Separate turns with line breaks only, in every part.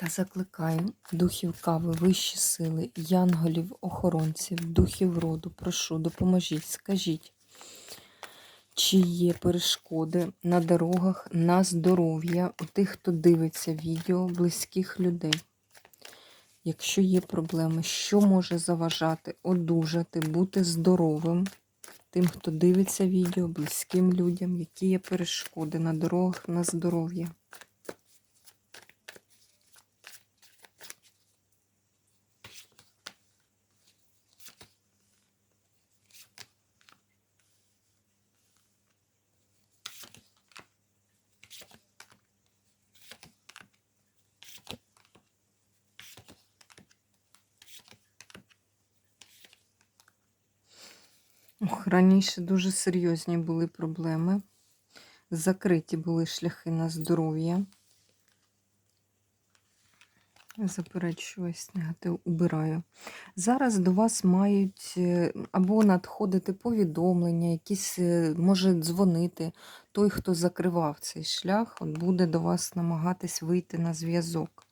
Та закликаю духів кави, вищі сили, янголів, охоронців, духів роду, прошу, допоможіть, скажіть, чи є перешкоди на дорогах, на здоров'я у тих, хто дивиться відео, близьких людей. Якщо є проблеми, що може заважати, одужати, бути здоровим тим, хто дивиться відео, близьким людям, які є перешкоди на дорогах, на здоров'я. Ох, раніше дуже серйозні були проблеми. Закриті були шляхи на здоров'я. Заперечую весь негатив, убираю. Зараз до вас мають е, або надходити повідомлення, якісь е, може дзвонити. Той, хто закривав цей шлях, от буде до вас намагатись вийти на зв'язок.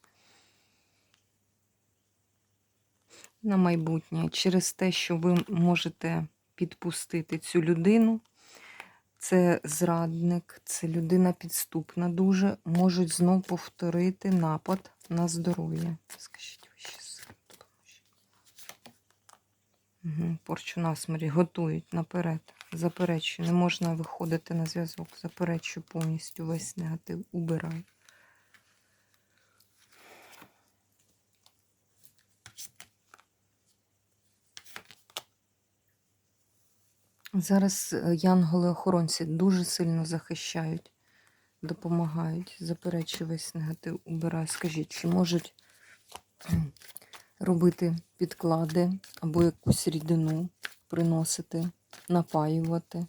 На майбутнє через те, що ви можете підпустити цю людину. Це зрадник, це людина підступна дуже, можуть знов повторити напад на здоров'я. Скажіть ви ще. Порчу насмері готують наперед. Заперечую, не можна виходити на зв'язок. Заперечую повністю весь негатив, убираю. Зараз е, янголи-охоронці дуже сильно захищають, допомагають. Заперечую весь негатив, убирай. Скажіть, чи можуть робити підклади або якусь рідину приносити, напаювати?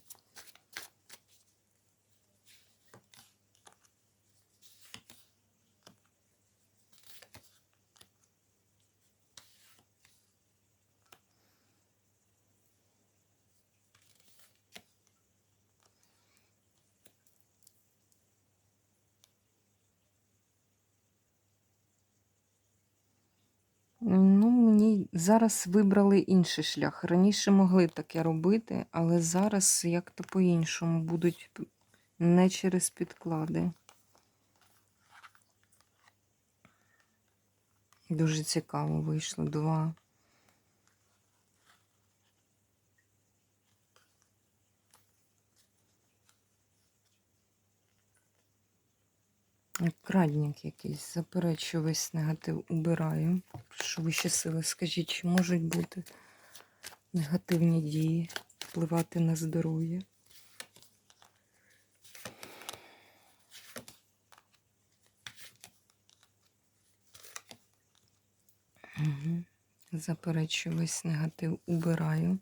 Ну, мені зараз вибрали інший шлях. Раніше могли таке робити, але зараз як-то по-іншому будуть не через підклади. Дуже цікаво вийшло. Два. Крадник якийсь, заперечую весь негатив, убираю. Що вищі сили, скажіть, чи можуть бути негативні дії, впливати на здоров'я? Угу. Заперечую весь негатив, убираю.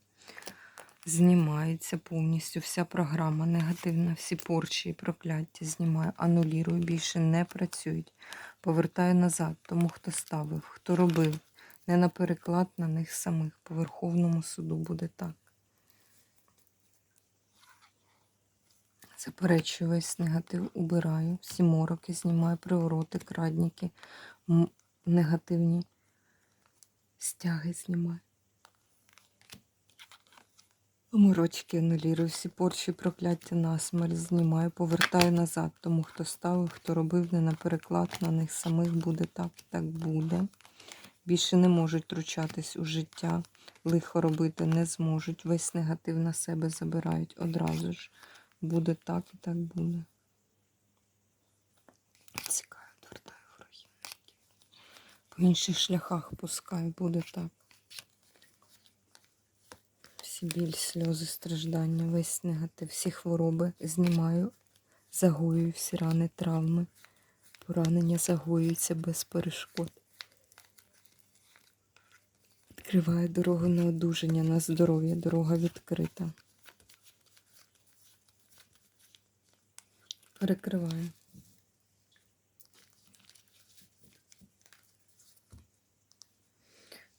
Знімається повністю вся програма негативна, всі порчі і прокляття знімаю, анулірую, більше не працюють. Повертаю назад тому, хто ставив, хто робив. Не на переклад на них самих. По Верховному суду буде так. Заперечую весь негатив, убираю. Всі мороки знімаю, привороти, крадніки, негативні стяги знімаю. Морочки анулірую, всі порчі, прокляття насмерть знімаю, повертаю назад. Тому хто ставив, хто робив, не на переклад на них самих буде так так буде. Більше не можуть втручатись у життя, лихо робити не зможуть. Весь негатив на себе забирають одразу ж. Буде так і так буде. Цікаво, відвертаю ворогів. По інших шляхах пускаю, буде так всі біль, сльози, страждання, весь негатив, всі хвороби знімаю, загоюю всі рани, травми. Поранення загоюються без перешкод. Відкриваю дорогу на одужання, на здоров'я, дорога відкрита. Перекриваю.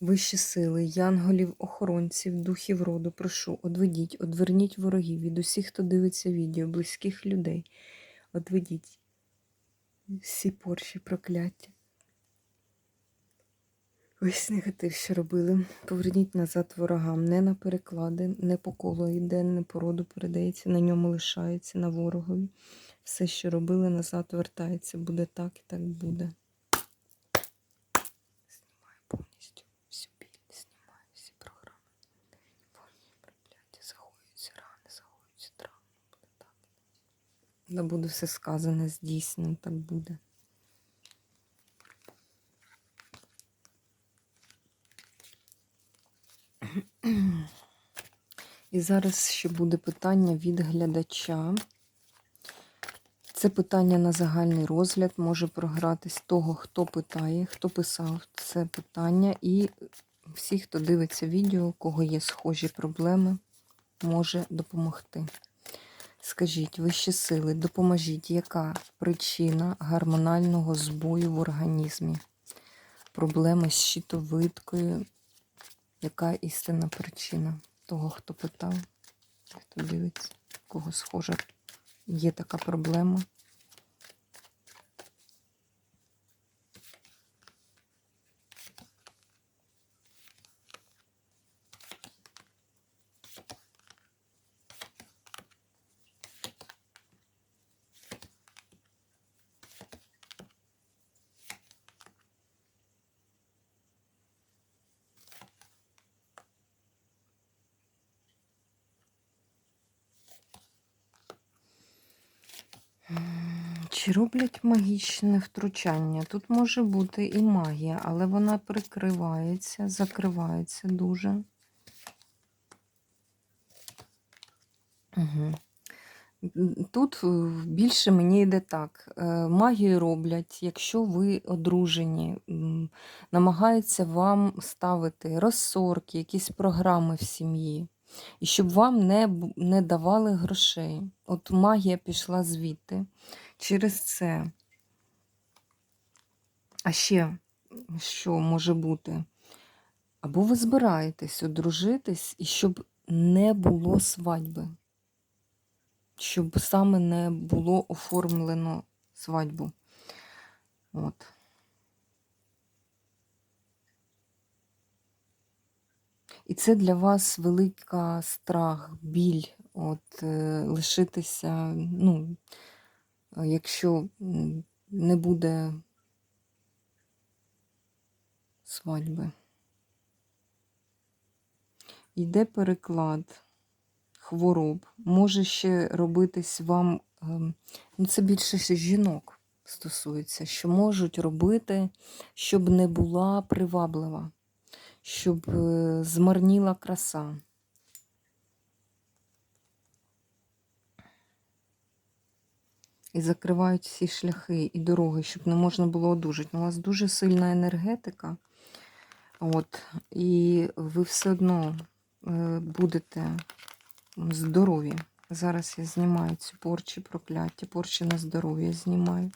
Вищі сили, янголів, охоронців, духів роду, прошу, одведіть, одверніть ворогів від усіх, хто дивиться відео, близьких людей. Одведіть всі порші, прокляття. Весь негатив, що робили, поверніть назад ворогам, не на переклади, не по колу йде, не по роду передається, на ньому лишається, на ворогові. Все, що робили, назад вертається. Буде так і так буде. Знімаю повністю всю біль, знімаю всі програми. Ворні прокляття, загоюються рани, загоюються травми. Буде так. Да буде все сказане, здійснено, так буде. І зараз ще буде питання від глядача. Це питання на загальний розгляд може програтись того, хто питає, хто писав це питання, і всі, хто дивиться відео, у кого є схожі проблеми, може допомогти. Скажіть, вищі сили, допоможіть, яка причина гормонального збою в організмі? Проблеми з щитовидкою, яка істинна причина того, хто питав, хто дивиться, кого схожа є така проблема. Чи роблять магічне втручання? Тут може бути і магія, але вона прикривається, закривається дуже. Угу. Тут е, більше мені йде так. е, Магію роблять, якщо ви одружені, намагаються вам ставити розсорки, якісь програми в сім'ї, і щоб вам не, не давали грошей. От магія пішла звідти через це. А ще що може бути? Або ви збираєтесь одружитись, і щоб не було свадьби. Щоб саме не було оформлено свадьбу. От. І це для вас велика страх, біль, от, е, лишитися, ну, якщо не буде свадьби. Йде переклад хвороб. Може ще робитись вам, ем, ну це більше жінок стосується, що можуть робити, щоб не була приваблива, щоб е, змарніла краса. І закривають всі шляхи і дороги, щоб не можна було одужати. У вас дуже сильна енергетика. От, і ви все одно е, будете здорові. Зараз я знімаю ці порчі, прокляття, порчі на здоров'я знімаю.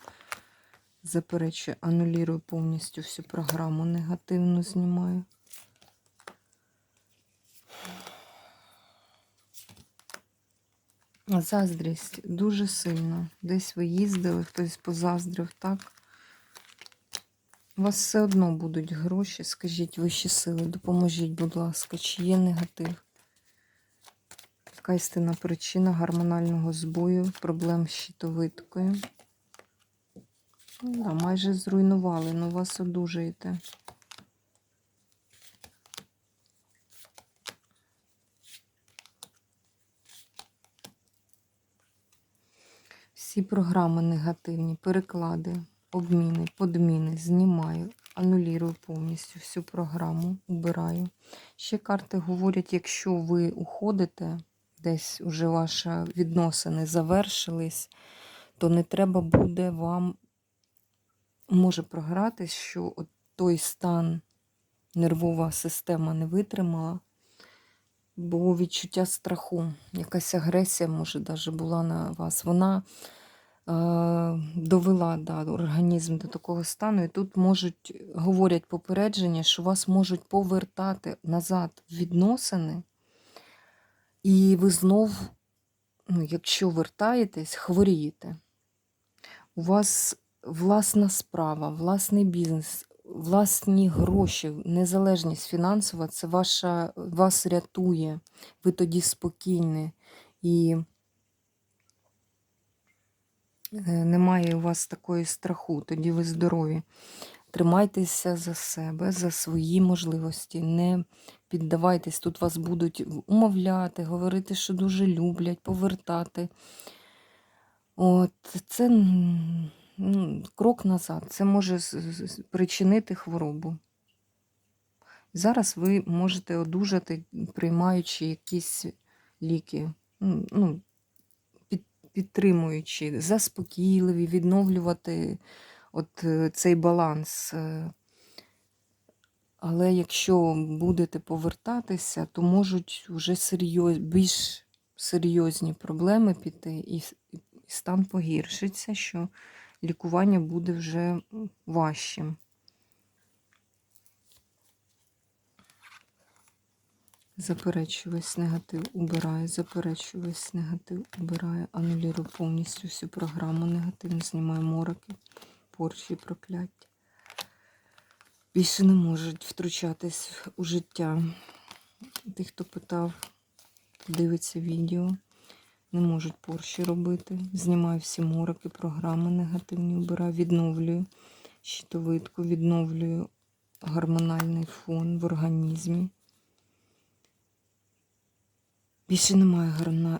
Заперечую, анулірую повністю всю програму негативну знімаю. Заздрість дуже сильно. Десь ви їздили, хтось позаздрив, так? У вас все одно будуть гроші. Скажіть вищі сили, допоможіть, будь ласка, чи є негатив? Яка істинна причина гормонального збою, проблем з щитовидкою? Ну, да, майже зруйнували, але у вас одужаєте. Всі програми негативні, переклади, обміни, подміни, знімаю, анулірую повністю всю програму, убираю. Ще карти говорять, якщо ви уходите, десь уже ваші відносини завершились, то не треба буде вам, може програтись, що от той стан нервова система не витримала. Було відчуття страху, якась агресія, може, навіть була на вас. Вона довела да, організм до такого стану, і тут можуть, говорять попередження, що вас можуть повертати назад в відносини, і ви знов, ну, якщо вертаєтесь, хворієте. У вас власна справа, власний бізнес, власні гроші, незалежність фінансова це ваша, вас рятує. Ви тоді спокійні і е, немає у вас такої страху, тоді ви здорові. Тримайтеся за себе, за свої можливості. Не піддавайтесь, тут вас будуть умовляти, говорити, що дуже люблять, повертати. От, це ну, крок назад. Це може з- з- з- причинити хворобу. Зараз ви можете одужати, приймаючи якісь ліки, ну, під, підтримуючи, заспокійливі, відновлювати от е, цей баланс. е. Але якщо будете повертатися, то можуть вже серйоз, більш серйозні проблеми піти, і, стан погіршиться, що лікування буде вже важчим. Заперечую весь негатив, убираю, заперечую весь негатив, убираю, анулірую повністю всю програму негативну, знімаю мороки, порчі, прокляття. Більше не можуть втручатись у життя. Тих, хто питав, дивиться відео, не можуть порші робити. Знімаю всі мороки, програми негативні, убираю, відновлюю щитовидку, відновлюю гормональний фон в організмі. Більше немає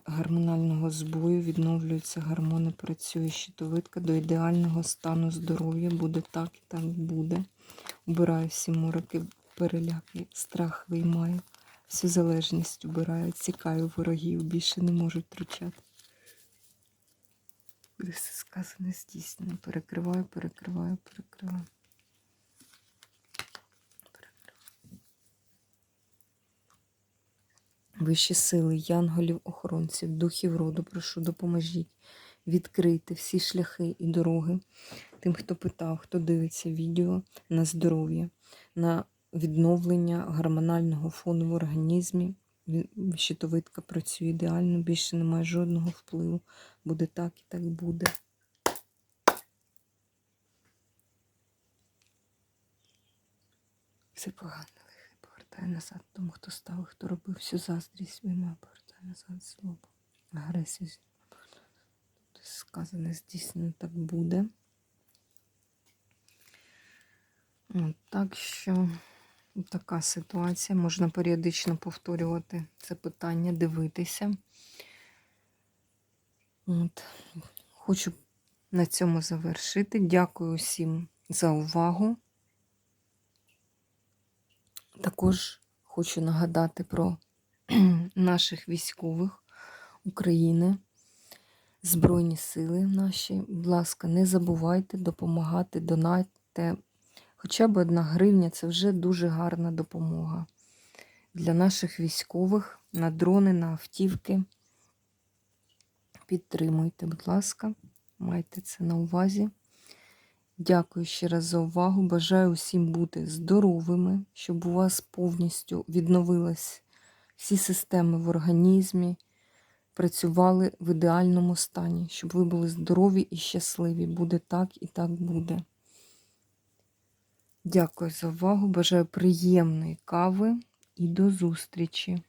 гормонального збою, відновлюються гормони, працює щитовидка до ідеального стану здоров'я. Буде так і так буде. Убираю всі мороки, переляки, страх виймаю, всю залежність убираю, цікаю ворогів, більше не можуть втручати. Буде все сказане, здійснено. Перекриваю, перекриваю, перекриваю. Вищі сили, янголів, охоронців, духів роду, прошу, допоможіть відкрити всі шляхи і дороги тим, хто питав, хто дивиться відео на здоров'я, на відновлення гормонального фону в організмі. Щитовидка працює ідеально, більше немає жодного впливу. Буде так і так буде. Все погане лихе повертає назад. Тому хто став, хто робив всю заздрість, виймає, повертає назад злобу. Агресію. Тут сказане, здійснено так буде. Так що така ситуація. Можна періодично повторювати це питання, дивитися. От. Хочу на цьому завершити. Дякую всім за увагу. Також хочу нагадати про наших військових України, Збройні сили наші. Будь ласка, не забувайте допомагати, донатьте. Хоча б одна гривня це вже дуже гарна допомога для наших військових на дрони, на автівки. Підтримуйте, будь ласка, майте це на увазі. Дякую ще раз за увагу. Бажаю усім бути здоровими, щоб у вас повністю відновились всі системи в організмі, працювали в ідеальному стані, щоб ви були здорові і щасливі. Буде так і так буде. Дякую за увагу. Бажаю приємної кави і до зустрічі!